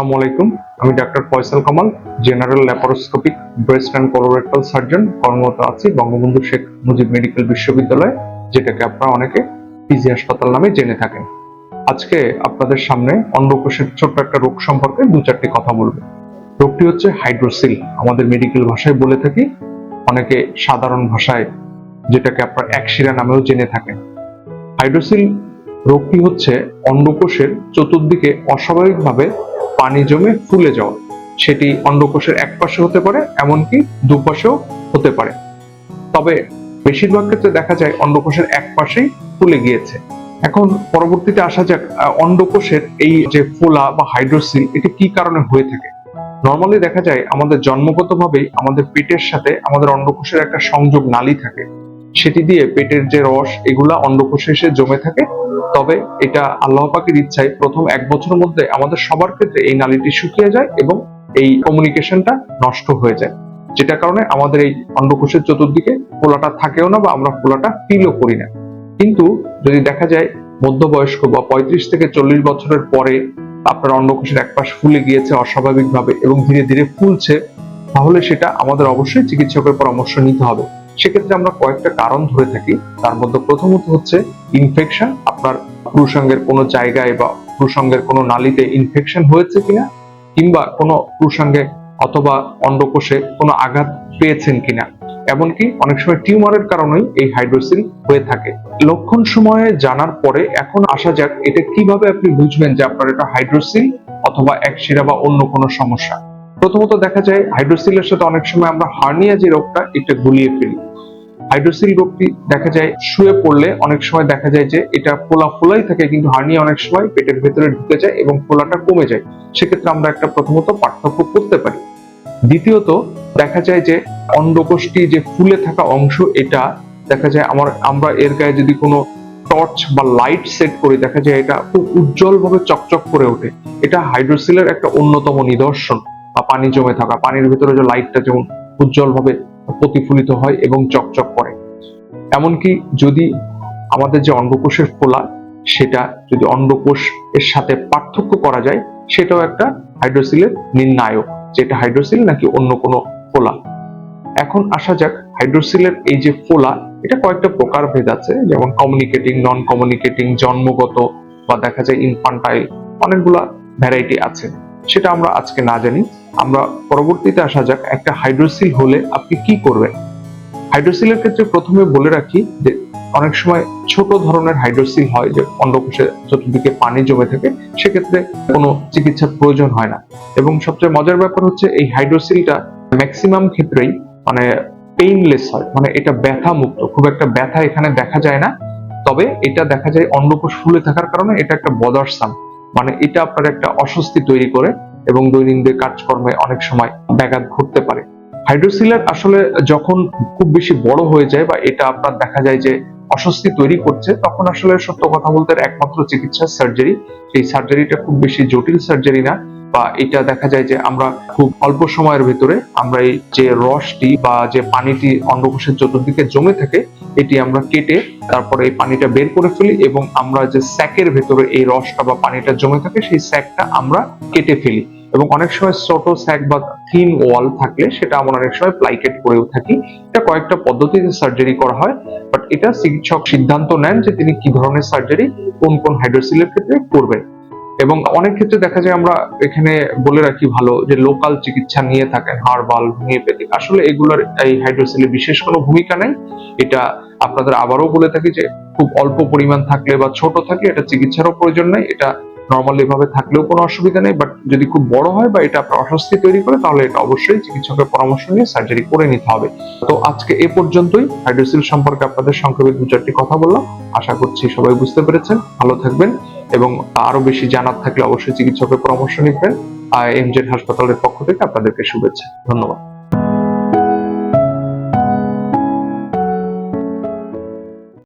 আসসালামু আলাইকুম। আমি doctor Faisal Kamal general laparoscopic breast and colorectal surgeon কর্মরত আছি বঙ্গবন্ধু শেখ মুজিব মেডিকেল বিশ্ববিদ্যালয় যেটাকে আপনারা অনেকে পিজি হাসপাতাল নামে জেনে থাকেন। আজকে আপনাদের সামনে অন্ডকোষের ছোট্ট একটা রোগ সম্পর্কে দু চারটি কথা বলব। রোগটি হচ্ছে হাইড্রোসিল আমাদের মেডিকেল ভাষায় বলে থাকি। অনেকে সাধারণ ভাষায় যেটাকে আপনার একশিরা নামেও জেনে থাকেন। হাইড্রোসিল রোগটি হচ্ছে অন্ডকোষের চতুর্দিকে অস্বাভাবিকভাবে পানি জমে ফুলে যাওয়া। সেটি অন্ডকোষের এক পাশে হতে পারে, এমনকি দুপাশেও হতে পারে। তবে বেশিরভাগ ক্ষেত্রে দেখা যায় অন্ডকোষের এক পাশেই ফুলে গিয়েছে। এখন পরবর্তীতে আসা যাক অন্ডকোষের এই যে ফোলা বা হাইড্রোসিল, এটি কি কারণে হয়ে থাকে? নর্মালি দেখা যায় আমাদের জন্মগতভাবেই আমাদের পেটের সাথে আমাদের অন্ডকোষের একটা সংযোগ নালী থাকে। সেটি দিয়ে পেটের যে রস, এগুলা অন্ডকোষে এসে জমে থাকে। তবে এটা আল্লাহ পাকের ইচ্ছায় প্রথম এক বছরের মধ্যে আমাদের সবার ক্ষেত্রে এই নালীটি শুকিয়ে যায় এবং এই কমিউনিকেশনটা নষ্ট হয়ে যায়। যেটা কারণে আমাদের এই অন্ডকোষের চতুর্দিকে ফোলাটা থাকেও না বা আমরা ফোলাটা ফিলও করি না। কিন্তু যদি দেখা যায় মধ্যবয়স্ক বা পঁয়ত্রিশ থেকে চল্লিশ বছরের পরে আপনার অন্ডকোষের এক পাশ ফুলে গিয়েছে অস্বাভাবিকভাবে এবং ধীরে ধীরে ফুলছে, তাহলে সেটা আমাদের অবশ্যই চিকিৎসকের পরামর্শ নিতে হবে। সেক্ষেত্রে আমরা কয়েকটা কারণ ধরে থাকি। তার মধ্যে প্রথমত হচ্ছে ইনফেকশন আপনার পুরুষাঙ্গের কোনো জায়গায় বা পুরুষাঙ্গের কোনো নালীতে ইনফেকশন হয়েছে কিনা, কিংবা কোনো পুরুষাঙ্গে অথবা অন্ডকোষে কোনো আঘাত পেয়েছেন কিনা। এমনকি অনেক সময় টিউমারের কারণেই এই হাইড্রোসিল হয়ে থাকে। লক্ষণ সময়ে জানার পরে এখন আসা যাক এটা কীভাবে আপনি বুঝবেন যে আপনার এটা হাইড্রোসিল অথবা একশিরা বা অন্য কোনো সমস্যা। প্রথমত দেখা যায় হাইড্রোসিলের সাথে অনেক সময় আমরা হার্নিয়া যে রোগটা, এটা গুলিয়ে ফেলি। হাইড্রোসিল রোগটি দেখা যায় শুয়ে পড়লে অনেক সময় দেখা যায় যে এটা ফোলা ফোলাই থাকে, কিন্তু হার্নিয়া অনেক সময় পেটের ভেতরে ঢুকে যায় এবং ফোলাটা কমে যায়। সেক্ষেত্রে আমরা একটা প্রথমত পার্থক্য করতে পারি। দ্বিতীয়ত, দেখা যায় যে অন্ডকোষটি যে ফুলে থাকা অংশ, এটা দেখা যায় আমার, আমরা এর গায়ে যদি কোনো টর্চ বা লাইট সেট করি, দেখা যায় এটা খুব উজ্জ্বল ভাবে চকচক করে ওঠে। এটা হাইড্রোসিলের একটা অন্যতম নিদর্শন। বা পানি জমে থাকা, পানির ভিতরে যে লাইটটা যেমন উজ্জ্বল ভাবে প্রতিফলিত হয় এবং চকচক করে। এমনকি যদি আমাদের যে অন্ডকোষের ফোলা, সেটা যদি অন্ডকোষ এর সাথে পার্থক্য করা যায়, সেটাও একটা হাইড্রোসিলের নির্ণায়ক, যেটা হাইড্রোসিল নাকি অন্য কোনো ফোলা। এখন আসা যাক হাইড্রোসিলের এই যে ফোলা, এটা কয়েকটা প্রকার ভেদ আছে, যেমন কমিউনিকেটিং নন কমিউনিকেটিং জন্মগত বা দেখা যায় ইনফান্টাইল অনেকগুলা ভ্যারাইটি আছে। সেটা আমরা আজকে না জানি। আমরা পরবর্তীতে আসা যাক একটা হাইড্রোসিল হলে আপনি কি করবেন। হাইড্রোসিলের ক্ষেত্রে প্রথমে বলে রাখি যে অনেক সময় ছোট ধরনের হাইড্রোসিল হয় যে অন্ডকোষের চতুর্দিকে পানি জমে থাকে, সেক্ষেত্রে কোনো চিকিৎসার প্রয়োজন হয় না। এবং সবচেয়ে মজার ব্যাপার হচ্ছে এই হাইড্রোসিলটা ম্যাক্সিমাম ক্ষেত্রেই মানে পেইনলেস হয় মানে এটা ব্যথা মুক্ত খুব একটা ব্যথা এখানে দেখা যায় না। তবে এটা দেখা যায় অন্ডকোষ ফুলে থাকার কারণে এটা একটা বদারসাম মানে এটা আপনার একটা অস্বস্তি তৈরি করে এবং দৈনন্দিন কাজকর্মে অনেক সময় ব্যাঘাত ঘটতে পারে। হাইড্রোসিলার আসলে যখন খুব বেশি বড় হয়ে যায় বা এটা আপনার দেখা যায় যে অস্বস্তি তৈরি করছে, তখন আসলে সত্য কথা বলতে একমাত্র চিকিৎসা সার্জারি সেই সার্জারিটা খুব বেশি জটিল সার্জারি না। বা এটা দেখা যায় যে আমরা খুব অল্প সময়ের ভিতরে আমরা এই যে রসটি বা যে পানিটি অন্ডকোষের চতুর্দিকে জমে থাকে, এটি আমরা কেটে তারপরে এই পানিটা বের করে ফেলি এবং আমরা যে স্যাকের ভেতরে এই রসটা বা পানিটা জমে থাকে, সেই স্যাকটা আমরা কেটে ফেলি। এবং অনেক সময় ছোট স্যাক বা থিন ওয়াল থাকলে সেটা আমরা অনেক সময় প্লাইকেট করেও থাকি। এটা কয়েকটা পদ্ধতিতে সার্জারি করা হয়, বাট এটা চিকিৎসক সিদ্ধান্ত নেন যে তিনি কি ধরনের সার্জারি, কোন কোন হাইড্রোসিলের ক্ষেত্রে করবেন। এবং অনেক ক্ষেত্রে দেখা যায় আমরা এখানে বলে রাখি ভালো যে লোকাল চিকিৎসা নিয়ে থাকেন হার্বাল হোমিওপ্যাথিক আসলে এগুলোর এই হাইড্রোসিলে বিশেষ কোনো ভূমিকা নেই। এটা আপনাদের আবারও বলে থাকি যে খুব অল্প পরিমাণ থাকলে বা ছোট থাকলে এটা চিকিৎসারও প্রয়োজন নেই। এটা নর্মালি ভাবে থাকলেও কোনো অসুবিধা নেই বাট যদি খুব বড় হয় বা এটা আপনার অস্বস্তি তৈরি করে, তাহলে এটা অবশ্যই চিকিৎসকের পরামর্শ নিয়ে সার্জারি করে নিতে হবে। তো আজকে এ পর্যন্তই। হাইড্রোসিল সম্পর্কে আপনাদের সংক্ষেপে দু চারটি কথা বললাম। আশা করছি সবাই বুঝতে পেরেছেন। ভালো থাকবেন। এবং আরও বেশি জানার থাকলে অবশ্যই চিকিৎসকের পরামর্শ নিবেন এমজেড হাসপাতালের পক্ষ থেকে আপনাদেরকে শুভেচ্ছা। ধন্যবাদ।